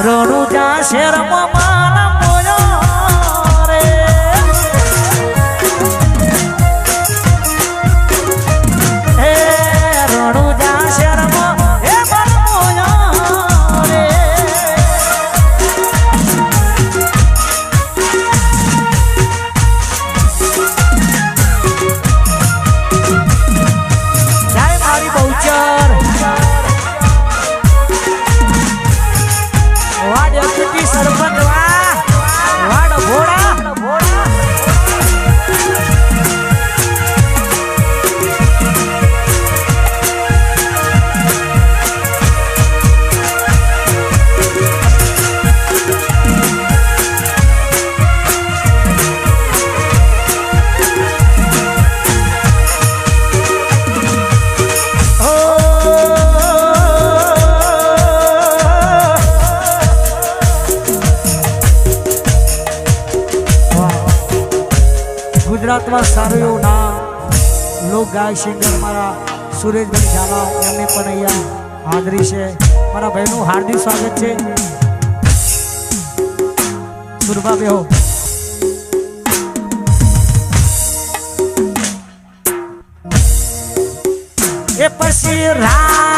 રણુજા શેરમાં માના ગુજરાતમાં સારું એવું નામ. લોક ગાય સિંગર મારા સુરેશભાઈ ઝાલા, એમને પણ અહીંયા હાજરી છે. મારા ભાઈનું હાર્દિક સ્વાગત છે. સુરભા બેહો. એ પછી રા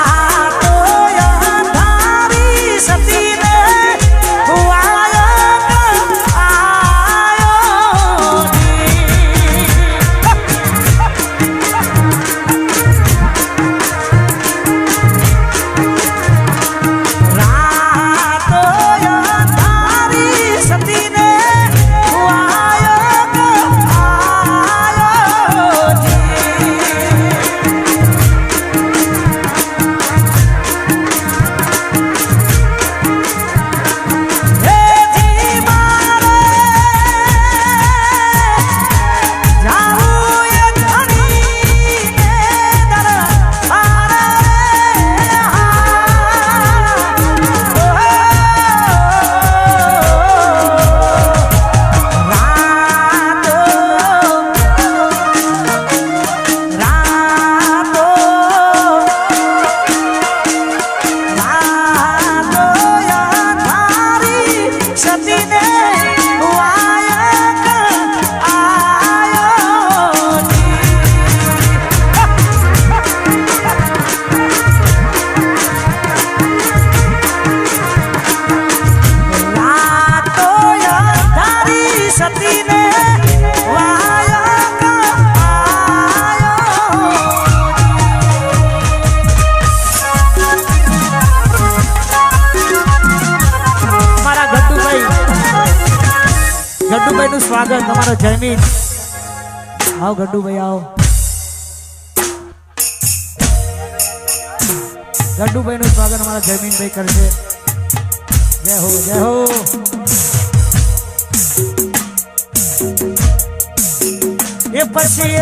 બધાનું સ્વાગત, તમારો જયમીન આવો ગડ્ડુભાઈ આવો. ગડ્ડુભાઈ નું સ્વાગત અમારા જયમીનભાઈ કરશે. જય હો જય હો. એ પછી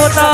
होता